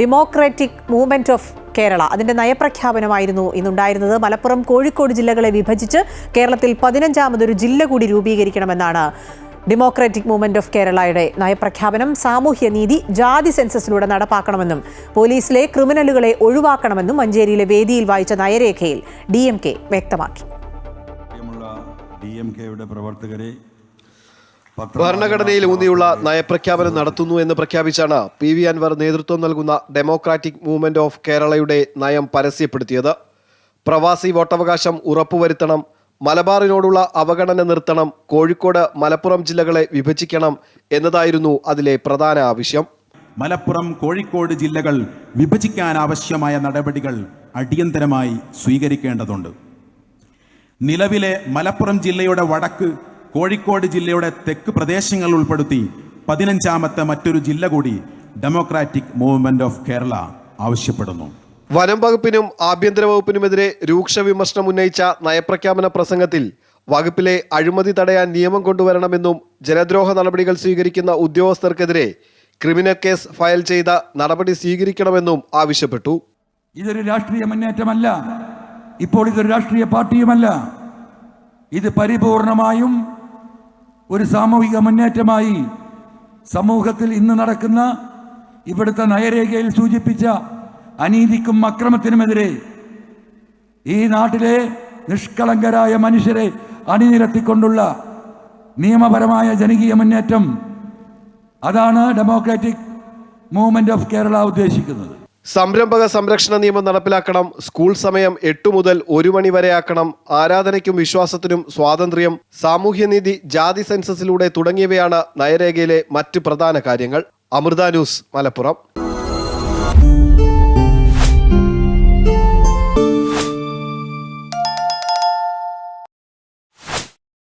Democratic movement of Kerala അതിന്റെ നയപ്രഖ്യാപനമായിരുന്നു ഇന്നുണ്ടായിരുന്നത്. മലപ്പുറം കോഴിക്കോട് ജില്ലകളെ വിഭജിച്ച് കേരളത്തിൽ പതിനഞ്ചാമതൊരു ജില്ല കൂടി രൂപീകരിക്കണമെന്നാണ് ഡെമോക്രാറ്റിക് മൂവ്മെന്റ് ഓഫ് കേരളയുടെ നയപ്രഖ്യാപനം. സാമൂഹ്യനീതി ജാതി സെൻസസിലൂടെ നടപ്പാക്കണമെന്നും പോലീസിലെ ക്രിമിനലുകളെ ഒഴിവാക്കണമെന്നും മഞ്ചേരിയിലെ വേദിയിൽ വായിച്ച നയരേഖയിൽ ഡി എം കെ വ്യക്തമാക്കി. ഡി എം കെയുടെ പ്രവർത്തകരെ ഭരണഘടനയിൽ ഊന്നിയുള്ള നയപ്രഖ്യാപനം നടത്തുന്നു എന്ന് പ്രഖ്യാപിച്ചാണ് പി വി അൻവർ നേതൃത്വം നൽകുന്ന ഡെമോക്രാറ്റിക് മൂവ്മെന്റ് ഓഫ് കേരളയുടെ നയം പരസ്യപ്പെടുത്തിയത്. പ്രവാസി വോട്ടവകാശം ഉറപ്പുവരുത്തണം മലബാറിനോടുള്ള അവഗണന നിർത്തണം കോഴിക്കോട് മലപ്പുറം ജില്ലകളെ വിഭജിക്കണം എന്നതായിരുന്നു അതിലെ പ്രധാന ആവശ്യം. മലപ്പുറം കോഴിക്കോട് ജില്ലകൾ വിഭജിക്കാൻ ആവശ്യമായ നടപടികൾ അടിയന്തരമായി സ്വീകരിക്കേണ്ടതുണ്ട്. നിലവിലെ മലപ്പുറം ജില്ലയുടെ വടക്ക് കോഴിക്കോട് ജില്ലയുടെ തെക്ക് പ്രദേശങ്ങൾ ഉൾപ്പെടുത്തി പതിനഞ്ചാമത്തെ മറ്റൊരു ജില്ല കൂടി ഡെമോക്രാറ്റിക് മൂവ്മെന്റ് ഓഫ് കേരള ആവശ്യപ്പെടുന്നു. വനം വകുപ്പിനും ആഭ്യന്തര വകുപ്പിനുമെതിരെ രൂക്ഷ വിമർശനം ഉന്നയിച്ച നയപ്രഖ്യാപന പ്രസംഗത്തിൽ വകുപ്പിലെ അഴിമതി തടയാൻ നിയമം കൊണ്ടുവരണമെന്നും ജനദ്രോഹ നടപടികൾ സ്വീകരിക്കുന്ന ഉദ്യോഗസ്ഥർക്കെതിരെ ക്രിമിനൽ കേസ് ഫയൽ ചെയ്ത നടപടി സ്വീകരിക്കണമെന്നും ആവശ്യപ്പെട്ടു. ഇതൊരു രാഷ്ട്രീയ മുന്നേറ്റമല്ല. ഇപ്പോൾ ഇതൊരു രാഷ്ട്രീയ പാർട്ടിയുമല്ല. ഇത് പരിപൂർണമായും ഒരു സാമൂഹിക മുന്നേറ്റമായി സമൂഹത്തിൽ ഇന്ന് നടക്കുന്ന ഇവിടുത്തെ നയരേഖയിൽ സൂചിപ്പിച്ച അനീതിക്കും അക്രമത്തിനുമെതിരെ ഈ നാട്ടിലെ നിഷ്കളങ്കരായ മനുഷ്യരെ അണിനിരത്തിക്കൊണ്ടുള്ള നിയമപരമായ ജനകീയ മുന്നേറ്റം അതാണ് ഡെമോക്രാറ്റിക് മൂവ്മെന്റ് ഓഫ് കേരള ഉദ്ദേശിക്കുന്നത്. സംരംഭക സംരക്ഷണ നിയമം നടപ്പിലാക്കണം സ്കൂൾ സമയം എട്ടു മുതൽ ഒരു മണി വരെയാക്കണം ആരാധനയ്ക്കും വിശ്വാസത്തിനും സ്വാതന്ത്ര്യം സാമൂഹ്യനീതി ജാതി സെൻസസിലൂടെ തുടങ്ങിയവയാണ് നയരേഖയിലെ മറ്റ് പ്രധാന കാര്യങ്ങൾ. അമൃത ന്യൂസ് മലപ്പുറം.